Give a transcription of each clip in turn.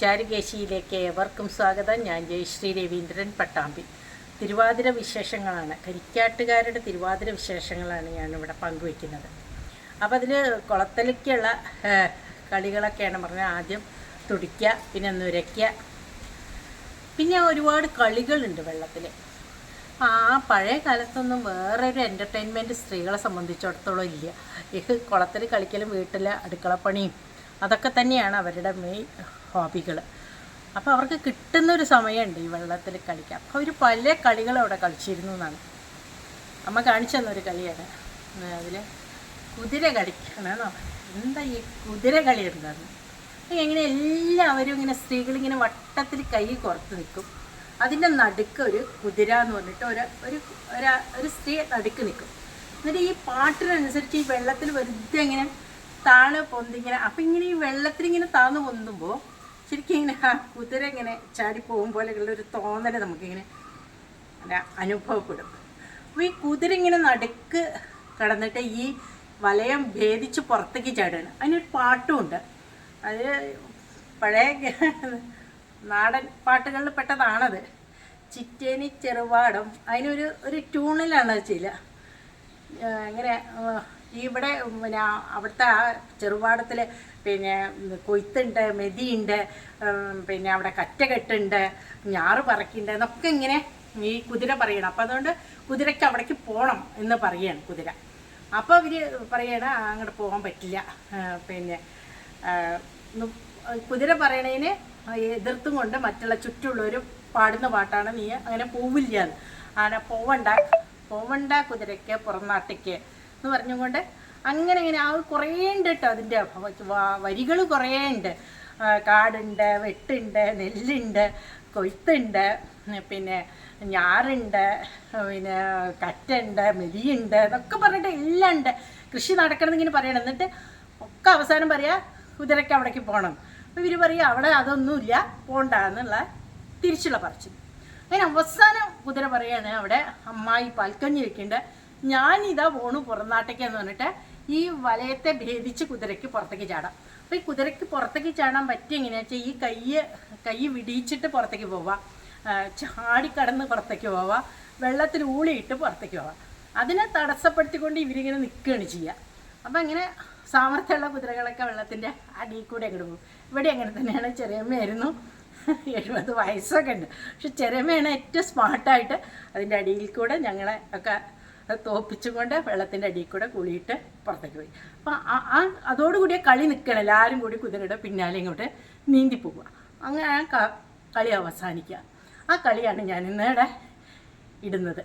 ചാരുകേശിയിലേക്ക് ഏവർക്കും സ്വാഗതം. ഞാൻ ജയശ്രീ രവീന്ദ്രൻ പട്ടാമ്പി. തിരുവാതിര വിശേഷങ്ങളാണ്. കരിക്കാട്ടുകാരുടെ തിരുവാതിര വിശേഷങ്ങളാണ് ഞാനിവിടെ പങ്കുവയ്ക്കുന്നത്. അപ്പോൾ അതിൽ കുളത്തലിക്കുള്ള കളികളൊക്കെയാണ് പറഞ്ഞാൽ ആദ്യം തുടിക്കുക പിന്നെ നുരയ്ക്കുക. പിന്നെ ഒരുപാട് കളികളുണ്ട് വെള്ളത്തിൽ ആ പഴയ കാലത്തൊന്നും വേറൊരു എന്റർടൈൻമെന്റ് സ്ത്രീകളെ സംബന്ധിച്ചിടത്തോളം ഇല്ല. ഈ കുളത്തിൽ കളിക്കലും വീട്ടിലെ അടുക്കളപ്പണിയും അതൊക്കെ തന്നെയാണ് അവരുടെ മെയിൻ ഹോബികൾ അപ്പോൾ അവർക്ക് കിട്ടുന്നൊരു സമയമുണ്ട് ഈ വെള്ളത്തിൽ കളിക്കാൻ. അപ്പോൾ അവർ പല കളികളും അവിടെ കളിച്ചിരുന്നു എന്നാണ്. അമ്മ കാണിച്ചു തന്നൊരു കളിയാണ്. അതിൽ കുതിര കളിക്കണമെന്നോ എന്താ ഈ കുതിര കളി എന്താന്ന്? എങ്ങനെ എല്ലാവരും ഇങ്ങനെ സ്ത്രീകളിങ്ങനെ വട്ടത്തിൽ കൈ കുറത്ത് നിൽക്കും അതിന്റെ നടുക്ക് ഒരു കുതിര എന്ന് പറഞ്ഞിട്ട് ഒരു ഒരു ഒരാ- ഒരു സ്ത്രീ നടുക്ക് നിൽക്കും എന്നിട്ട് ഈ പാട്ടിനനുസരിച്ച് ഈ വെള്ളത്തിൽ വെറുതെ ഇങ്ങനെ താഴെ പൊന്തിങ്ങനെ അപ്പം ഇങ്ങനെ ഈ വെള്ളത്തിൽ ഇങ്ങനെ താഴ്ന്നു പൊന്തുമ്പോൾ ശരിക്കും ഇങ്ങനെ ആ കുതിര ഇങ്ങനെ ചാടി പോകും പോലെയുള്ള ഒരു തോന്നൽ നമുക്കിങ്ങനെ അനുഭവപ്പെടും. അപ്പോൾ ഈ കുതിര ഇങ്ങനെ നടുക്ക് കടന്നിട്ട് ഈ വലയം ഭേദിച്ച് പുറത്തേക്ക് ചാടുകയാണ്. അതിനൊരു പാട്ടുമുണ്ട് അത് പഴയ നാടൻ പാട്ടുകളിൽ പെട്ടതാണത്. ചിറ്റേനി ചെറുപാടം അതിനൊരു ഒരു ട്യൂണിലാണ് ചില ഇങ്ങനെ ഇവിടെ പിന്നെ അവിടുത്തെ ആ ചെറുപാടത്തിൽ പിന്നെ കൊയ്ത്തുണ്ട് മെതിയുണ്ട് പിന്നെ അവിടെ കറ്റകെട്ടുണ്ട് ഞാറ് പറക്കുന്നുണ്ട് എന്നൊക്കെ ഇങ്ങനെ ഈ കുതിര പറയണം. അപ്പം അതുകൊണ്ട് കുതിരയ്ക്ക് അവിടേക്ക് പോകണം എന്ന് പറയാണ് കുതിര. അപ്പോൾ അവർ പറയണ അങ്ങോട്ട് പോകാൻ പറ്റില്ല. പിന്നെ കുതിര പറയണതിന് എതിർത്തും കൊണ്ട് മറ്റുള്ള ചുറ്റുള്ളവരും പാടുന്ന പാട്ടാണ് നീ അങ്ങനെ പോവില്ല അങ്ങനെ പോവണ്ട പോവണ്ട കുതിരയ്ക്ക് പുറംനാട്ടിക്ക് എന്ന് പറഞ്ഞുകൊണ്ട് അങ്ങനെ ഇങ്ങനെ ആ കുറേ ഉണ്ട് കേട്ടോ അതിന്റെ വരികൾ കുറേ ഉണ്ട്. കാടുണ്ട് വെട്ടുണ്ട് നെല്ലുണ്ട് കൊയ്ത്തുണ്ട് പിന്നെ ഞാറുണ്ട് പിന്നെ കറ്റുണ്ട് മെലിയുണ്ട് എന്നൊക്കെ പറഞ്ഞിട്ട് എല്ലാം ഉണ്ട്. കൃഷി നടക്കണം ഇങ്ങനെ പറയണം. എന്നിട്ട് ഒക്കെ അവസാനം പറയാ കുതിരയ്ക്ക് അവിടേക്ക് പോകണം അപ്പോൾ ഇവർ പറയുക അവിടെ അതൊന്നുമില്ല പോണ്ട എന്നുള്ള തിരിച്ചുള്ള പറച്ചിൽ അങ്ങനെ അവസാനം കുതിര പറയാണ് അവിടെ അമ്മായി പാൽക്കഞ്ഞി വെക്കുന്നുണ്ട് ഞാനിതാ പോണു പുറംനാട്ടേക്ക് എന്ന് പറഞ്ഞിട്ട് ഈ വലയത്തെ ഭേദിച്ച് കുതിരയ്ക്ക് പുറത്തേക്ക് ചാടാം. അപ്പോൾ ഈ കുതിരയ്ക്ക് പുറത്തേക്ക് ചാടാൻ പറ്റിയ എങ്ങനെയാണെന്ന് വെച്ചാൽ ഈ കയ്യ് കൈ വിടിയിച്ചിട്ട് പുറത്തേക്ക് പോവാം. ചാടിക്കടന്ന് പുറത്തേക്ക് പോവാം. വെള്ളത്തിൽ ഊളിയിട്ട് പുറത്തേക്ക് പോവാം. അതിനെ തടസ്സപ്പെടുത്തിക്കൊണ്ട് ഇവരിങ്ങനെ നിൽക്കുകയാണ് ചെയ്യുക അപ്പം അങ്ങനെ സാമർഥ്യമുള്ള കുതിരകളൊക്കെ വെള്ളത്തിന്റെ അടിയിൽ കൂടെ അങ്ങോട്ട് പോകും. ഇവിടെ അങ്ങനെ തന്നെയാണ് ചെറിയമ്മയായിരുന്നു. എഴുപത് വയസ്സൊക്കെ ഉണ്ട്. പക്ഷെ ചെറിയമ്മയാണ് ഏറ്റവും സ്മാർട്ടായിട്ട് അതിന്റെ അടിയിൽ കൂടെ ഞങ്ങളെ ഒക്കെ തോപ്പിച്ചും കൊണ്ട് വെള്ളത്തിന്റെ അടിയിൽ കൂടെ കുളിയിട്ട് പുറത്തേക്ക് പോയി. അപ്പം ആ അതോടുകൂടിയ കളി നിൽക്കണം. എല്ലാവരും കൂടി കുതിരയുടെ പിന്നാലെ ഇങ്ങോട്ട് നീന്തി പോവുക. അങ്ങനെ ആ കളി അവസാനിക്കുക. ആ കളിയാണ് ഞാൻ ഇന്നിവിടെ ഇടുന്നത്.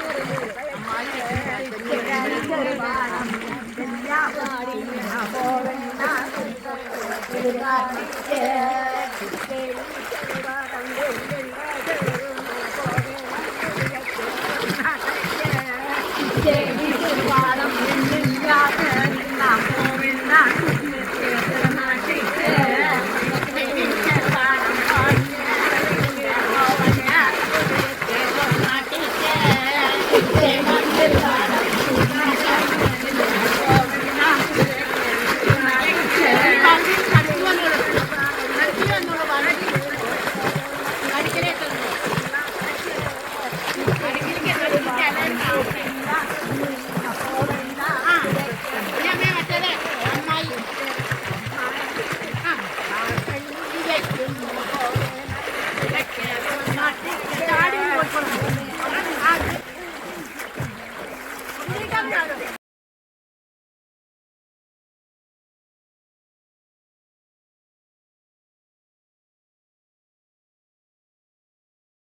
കാട്ടിച്ചേ yani.